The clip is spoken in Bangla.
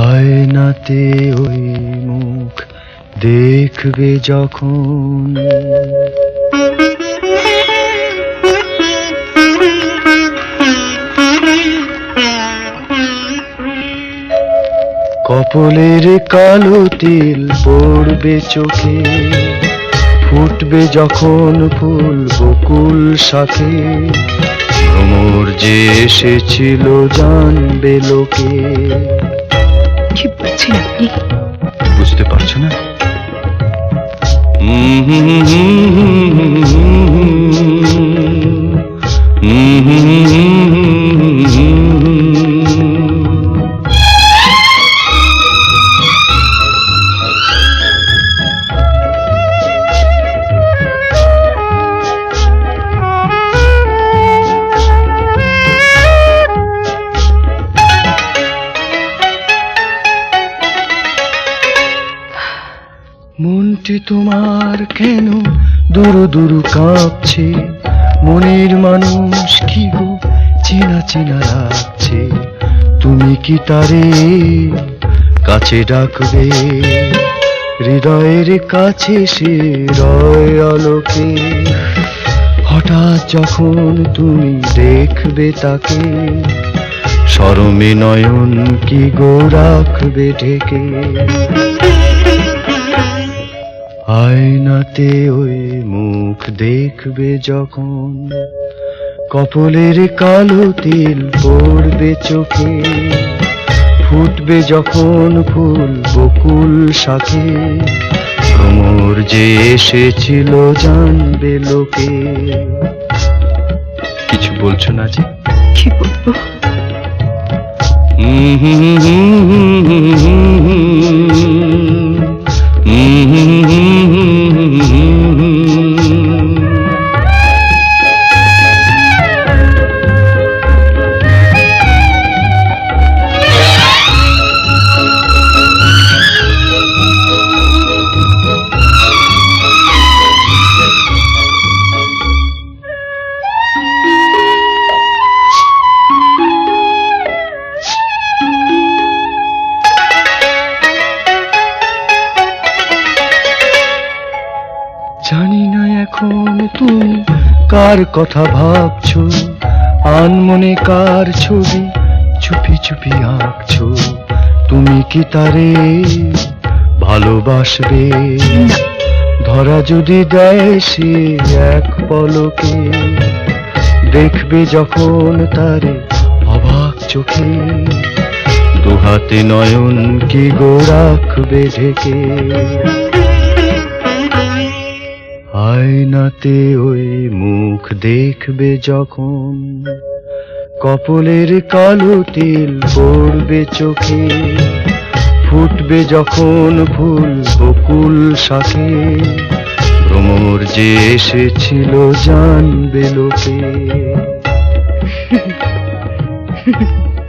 আয়নাতে ওই মুখ দেখবে যখন। কপলের কালো তিল পড়বে চোখে। ফুটবে যখন ফুল বকুল সাথে। ভ্রমর যে এসেছিল জানবে লোকে। কি বলছেন আপনি? বুঝতে পারছ না? মনটি তোমার কেন দুরু দুরু কাঁপছে? মনের মানুষ কি গো? চেনা চেনা লাগছে। তুমি কি তারে কাছে ডাকবে? হৃদয়ের কাছে সে রয় আলোকে। হঠাৎ যখন তুমি দেখবে তাকে সরমে নয়ন কি গো রাখবে ঢেকে? আয়নাতে ওই মুখ দেখবে যখন। কপলের কালো তিল পড়বে চোখে। ফুটবে যখন ফুল বকুল সাথে ভ্রমর যে এসেছিল জানবে লোকে। কিছু বলছো না যে? কি বলব? জানি না এখন তুমি কার কথা ভাবছ। আনমনে কার ছবি চুপি চুপি আঁকছো। তুমি কি তারে ভালোবাসবে? ধরা যদি দেয় সে এক পলকে দেখবে যখন তারে অবাক চোখে। দুহাতে নয়ন কি গো রাখবে ঢেকে আয়নাতে ওই মুখ দেখবে যখন। কপলের কালো তিল পড়বে চোখে, ফুটবে যখন ফুল বকুল শাখে ভ্রমর যে এসেছিল জানবে লোকে।